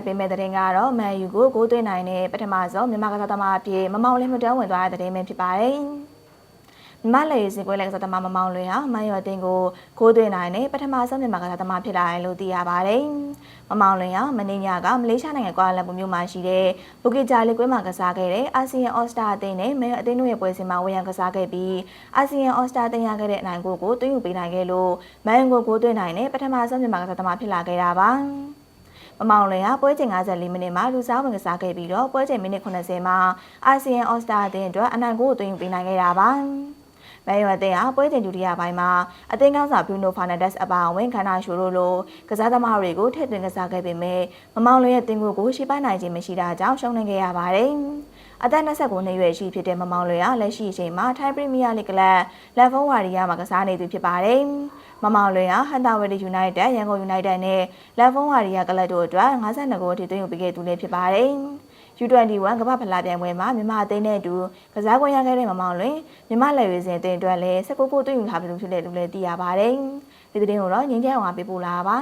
ဆက်ပေးမယ့်သတင်းကတော့မန်ယူကိုဂိုးသွင်းနိုင်တဲ့ပထမဆုံးမြန်မာကစားသမားအဖြစ်မမောင်လင်းမတွန်းဝင်သွားတဲ့သတင်းပဲဖြစ်ပါတယ်။မြန်မာလေစင်ကွဲလက်ကစားသမားမမောင်လွင်ဟာမန်ယူအသင်းကိုဂိုးသွင်းနိုင်တဲ့ပထမဆုံးမြန်မာကစားသမားဖြစ်လာတယ်လို့သိရပါတယ်။မမောင်လွင်ဟာမင်းညကမလေးရှားနိုင်ငံကွာလာလမ်ပူမြို့မှာရှိတဲ့ဘူကီဂျာလီကွဲမှာကစားခဲ့တဲ့အာဆီယံအော်စတာအသင်းနဲ့မန်ယူအသင်းတို့ရဲ့ပွဲစဉ်မှာဝင်ရောက်ကစားခဲ့ပြီးအာဆီယံအော်စတာအသင်းရခဲ့တဲ့အနိုင်ကိုကိုသွင်းယူပေးနိုင်ခဲ့လို့မန်ယူကိုဂိုးသွင်းနိုင်တဲ့ပထမဆုံးမြန်မာကစားသမားဖြစ်လာခဲ့တာပါ။ မမောင်လွင်ကပွဲချိန်54မိနစ်မှာလူစားဝင်ကစားခဲ့ပြီးတော့ပွဲချိန်မိနစ်80မှာအာဆီယံအော်စတာအသင်းအတွက်အနိုင်ဂိုးကိုသွင်းယူပေးနိုင်ခဲ့တာပါ။ မန်ယူအသင်းဟာပွဲချိန်ဒုတိယပိုင်းမှာအသင်းကောင်းဆောင်ဘရူနိုဖာနန်ဒက်စ်အပါအဝင်ခန္ဓာရှိုးတို့လိုကစားသမားတွေကိုထည့်သွင်းကစားခဲ့ပေမဲ့မမောင်လွင်ရဲ့တင်ကိုကိုရှိပိုင်နိုင်ခြင်းမရှိတာကြောင့်ရှုံးနေခဲ့ရပါတယ်။အသက်29နှစ်ရွယ်ရှိဖြစ်တဲ့မမောင်လွင်ကလက်ရှိအချိန်မှာထိုင်းပရီးမီးယားလိဂ်ကလပ်လက်ဖုံးဝါရီယာမှာကစားနေသူဖြစ်ပါတယ်။မမောင်လွင်ကဟန်တာဝတီယူနိုက်တက်ရန်ကုန်ယူနိုက်တက်နဲ့လက်ဖုံးဝါရီယာကလပ်တို့အတွက်52ဂိုးအထိသွင်းယူပေးခဲ့သူလည်းဖြစ်ပါတယ်။ U21 ကမ္ဘာဖလားပြိုင်ပွဲမှာမြန်မာအသင်းနဲ့အတူကစားကွင်းရခဲ့တဲ့မမောင်လွင်မြန်မာလက်ရွေးစင်အသင်းအတွက်လည်း16ဂိုးသွင်းယူထားပြီလို့ဖြစ်တဲ့လူလည်းသိရပါတယ်။ဒီသတင်းကိုတော့ငင်းကြအောင်ပေးပို့လာပါ